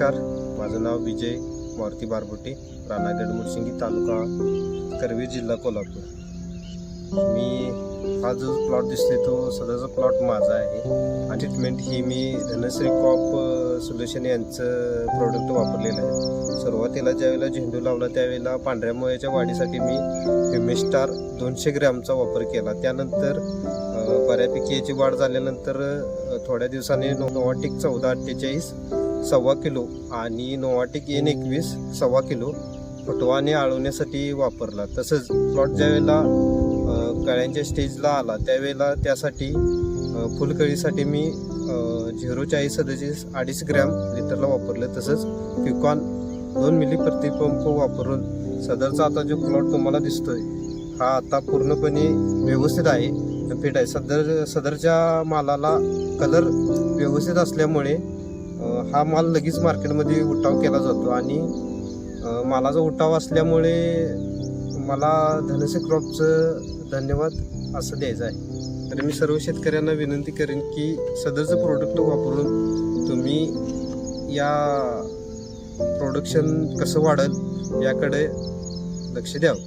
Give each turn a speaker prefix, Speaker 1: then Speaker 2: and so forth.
Speaker 1: माझं नाव विजय मारुती बारबोटे राणागड मुळशिंगी तालुका करवी जिल्हा कोल्हापूर. मी हा जो प्लॉट दिसतोय तो सध्याचा प्लॉट माझा आहे. हा ट्रीटमेंट ही मी धनश्री कॉप सोल्युशन यांचं प्रोडक्ट वापरलेलं आहे. सुरुवातीला ज्यावेळेला झेंडू लावला त्यावेळेला पांढऱ्या मुळ्याच्या वाढीसाठी मी ह्युमिस्टार दोनशे ग्रॅमचा वापर केला. त्यानंतर बऱ्यापैकी याची वाढ झाल्यानंतर थोड्या दिवसांनी नोवाटिक चौदा अठ्ठेचाळीस सव्वा किलो आणि नोवाटिक एन एकवीस सव्वा किलो फुटवाने आळवण्यासाठी वापरला. तसंच प्लॉट ज्यावेळेला कळ्यांच्या स्टेजला आला त्यावेळेला त्यासाठी फुलकळीसाठी मी झिरो चाळीस सदतीस अडीच ग्रॅम लिटरला वापरलं. तसंच क्युकॉन दोन मिली प्रतिपंप वापरून सदरचा आता जो प्लॉट तुम्हाला दिसतोय हा आता पूर्णपणे व्यवस्थित आहे. फिट आहे. सदर सदरच्या मालाला कलर व्यवस्थित असल्यामुळे हा माल लगेच मार्केटमध्ये उठाव केला जातो आणि मालाचा उठाव असल्यामुळे मला धनसे क्रॉपचं धन्यवाद असं द्यायचं आहे. तर मी सर्व शेतकऱ्यांना विनंती करेन की सदरचं प्रोडक्ट वापरून तुम्ही या प्रोडक्शन कसं वाढत याकडे लक्ष द्यावं.